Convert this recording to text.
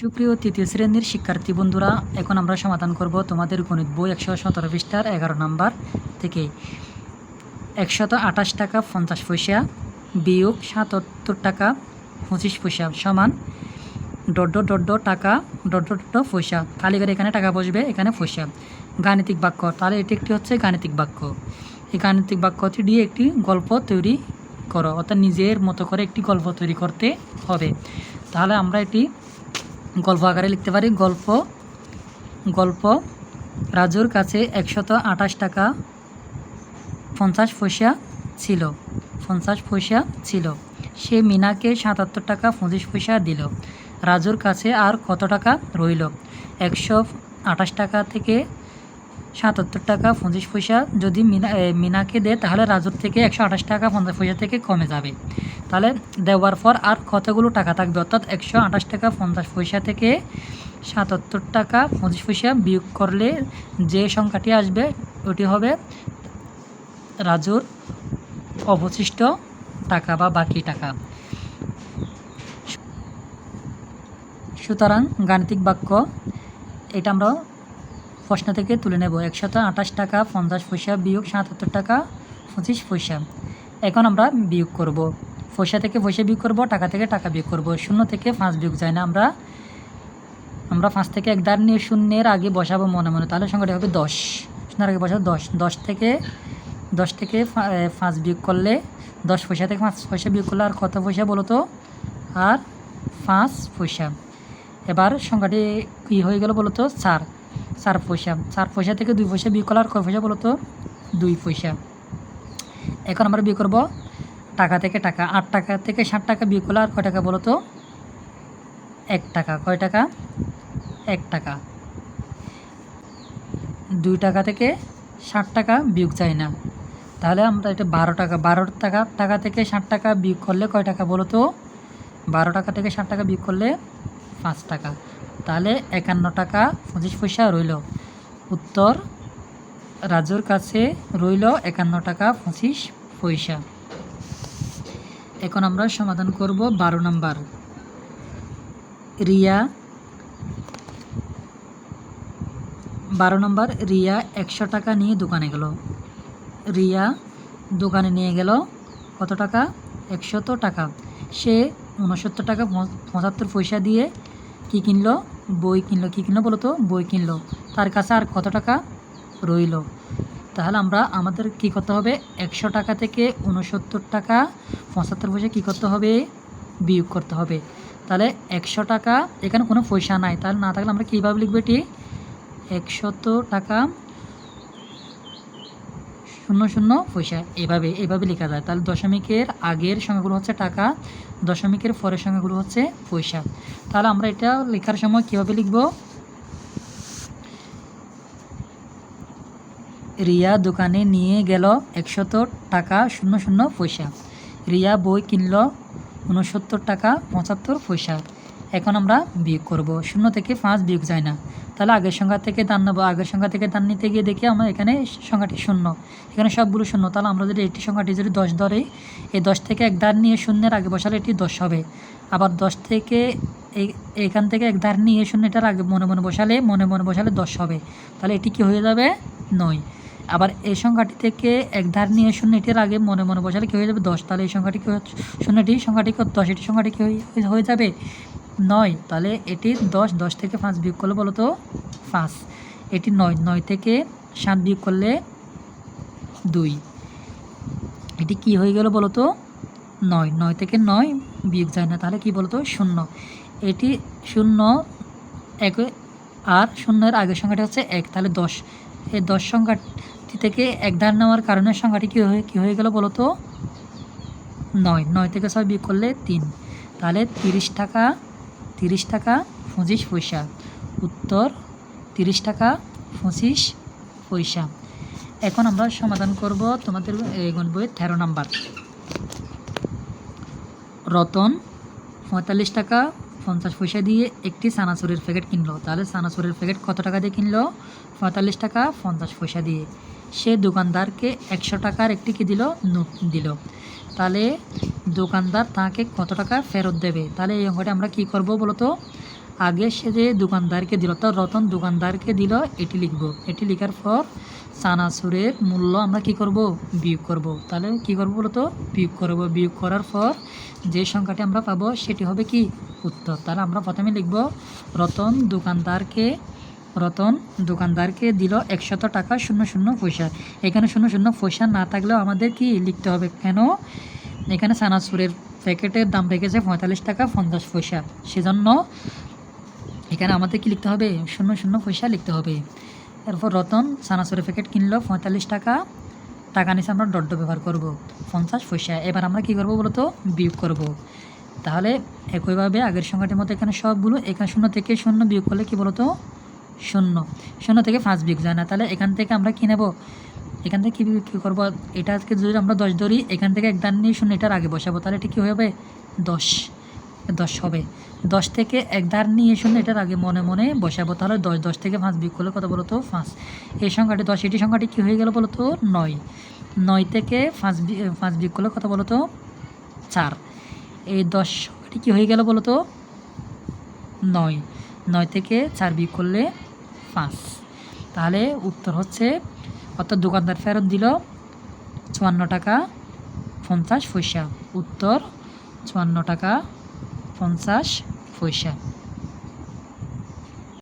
সুপ্রিয় তৃতীয় শ্রেণির শিক্ষার্থী বন্ধুরা, এখন আমরা সমাধান করব তোমাদের গণিত বই একশো সতেরো পৃষ্ঠার এগারো নাম্বার থেকে। একশত আঠাশ টাকা পঞ্চাশ পয়সা, বিয়োগ সাতাত্তর টাকা পঁচিশ পয়সা সমান ডড ডড টাকা ডড্ড ডড পয়সা। খালি করে এখানে টাকা বসবে, এখানে পয়সা। গাণিতিক বাক্য, তাহলে এটি একটি হচ্ছে গাণিতিক বাক্য। এই গাণিতিক বাক্যটি দিয়ে একটি গল্প তৈরি করো, অর্থাৎ নিজের মতো করে একটি গল্প তৈরি করতে হবে। তাহলে আমরা এটি গল্প আকারে লিখতে পারি। গল্প গল্প, রাজুর কাছে একশত আঠাশ টাকা পঞ্চাশ পয়সা ছিল। পঞ্চাশ পয়সা ছিল। সে মিনাকে সাতাত্তর টাকা পঁচিশ পয়সা দিল। রাজুর কাছে আর কত টাকা রইল? একশো আঠাশ টাকা থেকে সাতাত্তর টাকা পঁচিশ পয়সা যদি মিনা মিনাকে দেয়, তাহলে রাজুর থেকে একশো আঠাশ টাকা পঞ্চাশ পয়সা থেকে কমে যাবে। তাহলে দেওয়ার পর আর কতগুলো টাকা থাকবে? অর্থাৎ একশো আঠাশ টাকা পঞ্চাশ পয়সা থেকে সাতাত্তর টাকা পঁচিশ পয়সা বিয়োগ করলে যে সংখ্যাটি আসবে, ওটি হবে রাজুর অবশিষ্ট টাকা বা বাকি টাকা। সুতরাং গাণিতিক বাক্য, এটা আমরা প্রশ্ন থেকে তুলে নেব। একশত আঠাশ টাকা পঞ্চাশ পয়সা বিয়োগ সাতাত্তর টাকা পঁচিশ পয়সা। এখন আমরা বিয়োগ করব। পয়সা থেকে পয়সা বিয়োগ করব, টাকা থেকে টাকা বিয়োগ করব। শূন্য থেকে পাঁচ বিয়োগ যায় না আমরা। আমরা পাঁচ থেকে এক দাঁড় নিয়ে শূন্যের আগে বসাবো মনে মনে। তাহলে সংখ্যাটি হবে দশ। শূন্যের আগে বসাবো দশ। দশ থেকে দশ থেকে পাঁচ বিয়োগ করলে দশ পয়সা থেকে পাঁচ পয়সা বিয়োগ করলে আর কত পয়সা বলো তো? আর পাঁচ পয়সা। এবার সংখ্যাটি কী হয়ে গেল বলো তো? চার। চার পয়সা। চার পয়সা থেকে দুই পয়সা বিয়োগ করলে আর কয় পয়সা বলো তো? দুই পয়সা। এখন আমরা বিয়োগ করব টাকা থেকে টাকা, আট টাকা থেকে ষাট টাকা বিয়োগ করলে, আর কয় টাকা বলো তো? এক টাকা, কয় টাকা? এক টাকা। দুই টাকা থেকে ষাট টাকা বিয়োগ চাই না। তাহলে আমরা এটা বারো টাকা বারো টাকা টাকা থেকে ষাট টাকা বিয়োগ করলে কয় টাকা বলো তো? বারো টাকা থেকে ষাট টাকা বিয়োগ করলে পাঁচ টাকা। তাহলে একান্ন টাকা পঁচিশ পয়সা রইল। উত্তর, রাজুর কাছে রইল একান্ন টাকা পঁচিশ পয়সা। এখন আমরা সমাধান করব বারো নাম্বার। রিয়া, বারো নম্বর, রিয়া একশো টাকা নিয়ে দোকানে গেল। রিয়া দোকানে নিয়ে গেল, কত টাকা? একশত টাকা। সে উনসত্তর টাকা পঁচাত্তর পয়সা দিয়ে কি কিনলো? বই কিনলো। কি কিনলো বলো তো? বই কিনলো। তার কাছে আর কত টাকা রইল? তাহলে আমরা আমাদের কি করতে হবে? একশো টাকা থেকে উনসত্তর টাকা, পঁচাত্তর পয়সা কী করতে হবে? বিয়োগ করতে হবে। তাহলে একশো টাকা, এখানে কোনো পয়সা নাই। তাহলে না থাকলে আমরা কীভাবে লিখব এটি? একশত টাকা, শূন্য শূন্য পয়সা। এভাবে এভাবে লেখা যায়। তাহলে দশমিকের আগের সংখ্যাগুলো হচ্ছে টাকা, দশমিকের পরের সংখ্যাগুলো হচ্ছে পয়সা। তাহলে আমরা এটা লেখার সময় কীভাবে লিখব? রিয়া দোকানে নিয়ে গেল একশত টাকা শূন্য শূন্য পয়সা। রিয়া বই কিনল উনসত্তর টাকা পঁচাত্তর পয়সা। এখন আমরা বিয়োগ করব। শূন্য থেকে পাঁচ বিয়োগ যায় না। তাহলে আগের সংখ্যা থেকে দান নেব। আগের সংখ্যা থেকে দান নিতে গিয়ে দেখি আমরা এখানে সংখ্যাটি শূন্য। এখানে সবগুলো শূন্য। তাহলে আমরা যদি এটি সংখ্যাটি যদি দশ ধরে, এই দশ থেকে এক ধার নিয়ে শূন্যের আগে বসালে এটি দশ হবে। আবার দশ থেকে এখান থেকে এক ধার নিয়ে শূন্যটার আগে মনে মনে বসালে, মনে মনে বসালে দশ হবে। তাহলে এটি কি হয়ে যাবে? নয়। আবার এই সংখ্যাটি থেকে এক ধার নিয়ে শূন্য এটির আগে মনে মনে বসালে কী হয়ে যাবে? দশ। তাহলে এই সংখ্যাটি কি শূন্যটি, সংখ্যাটি? দশ। এটি সংখ্যাটি কি হয়ে- যাবে? নয়। তাহলে এটি দশ। দশ থেকে পাঁচ বিয়োগ করলে বলো তো পাঁচ। এটি নয়। নয় থেকে সাত বিয়োগ করলে দুই। এটি কি হয়ে গেল বলো তো নয়। নয় থেকে নয় বিয়োগ যায় না। তাহলে কি বলো তো? শূন্য। এটি শূন্য এক আর শূন্যের আগের সংখ্যাটি হচ্ছে এক। তাহলে দশ। এই দশ সংখ্যাটি থেকে এক ধার নেওয়ার কারণে সংখ্যাটি কী হয়ে কী হয়ে গেল বলো তো? নয়। নয় থেকে ছয় বিয়োগ করলে তিন। তাহলে তিরিশ টাকা তিরিশ টাকা, পঁচিশ পয়সা। উত্তর, তিরিশ টাকা, পঁচিশ পয়সা। এখন আমরা সমাধান করব তোমাদের এগন বইয়ের তেরো নাম্বার। রতন পঁয়তাল্লিশ টাকা, পঞ্চাশ পয়সা দিয়ে একটি সানাসুরের প্যাকেট কিনলো। তাহলে সানাসুরের প্যাকেট কত টাকা দিয়ে কিনলো? পঁয়তাল্লিশ টাকা, পঞ্চাশ পয়সা দিয়ে। সে দোকানদারকে একশো টাকার একটি কি দিল? নোট দিল। তাহলে দোকানদার তাকে কত টাকা ফেরত দেবে? তাহলে এই অঙ্কটা আমরা কি করব বলো তো আগে সে যে দোকানদারকে দিল তো রতন দোকানদারকে দিল, এটি লিখব। এটি লেখার পর চানাচুরের মূল্য আমরা কি করব? বিয়োগ করব। তাহলে কি করব বলতো? বিয়োগ করব। বিয়োগ করার পর যে সংখ্যাটি আমরা পাবো, সেটি হবে কি? উত্তর। তাহলে আমরা প্রথমে লিখব, রতন দোকানদারকে রতন দোকানদারকে দিল একশত টাকা শূন্য শূন্য পয়সা। এখানে শূন্য শূন্য পয়সা না থাকলেও আমাদের কি লিখতে হবে? কেন? এখানে সানাসুরের প্যাকেটের দাম রেখেছে পঁয়তাল্লিশ টাকা পঞ্চাশ পয়সা। সেজন্য এখানে আমাদের কি লিখতে হবে? শূন্য শূন্য পয়সা লিখতে হবে। এরপর রতন সানাসুরের প্যাকেট কিনলো পঁয়তাল্লিশ টাকা। টাকা নিচে আমরা ডট ব্যবহার করব। পঞ্চাশ পয়সা। এবার আমরা কি করব বলতো? বিয়োগ করব। তাহলে একইভাবে আগের সংখ্যাটির মতো এখানে সবগুলো এখানে শূন্য থেকে শূন্য বিয়োগ করলে কি বলতো? শূন্য। শূন্য থেকে পাঁচ বিয়োগ যায় না তাহলে এখান থেকে আমরা কী নেব? এখান থেকে কী কী করব? এটা আজকে যদি আমরা দশ ধরি, এখান থেকে এক দান নিয়ে শূন্য এটার আগে বসাবো। তাহলে এটা কী হবে দশ। দশ হবে। দশ থেকে এক ধার নিয়ে শূন্য এটার আগে মনে মনে বসাবো। তাহলে দশ দশ থেকে পাঁচ বিয়োগ করলে কত বলতো? পাঁচ। এই সংখ্যাটি দশ, এটি সংখ্যাটি কী হয়ে গেল বলতো? নয়। নয় থেকে পাঁচ পাঁচ বিয়োগ করলে কত বলতো? চার। এই দশ সংখ্যাটি কী হয়ে গেল বলতো? নয়। নয় থেকে চার বিয়োগ করলে পাঁচ। তাহলে উত্তর হচ্ছে, অর্থাৎ দোকানদার ফেরত দিল চুয়ান্ন টাকা পঞ্চাশ পয়সা। উত্তর, চুয়ান্ন টাকা পঞ্চাশ পয়সা।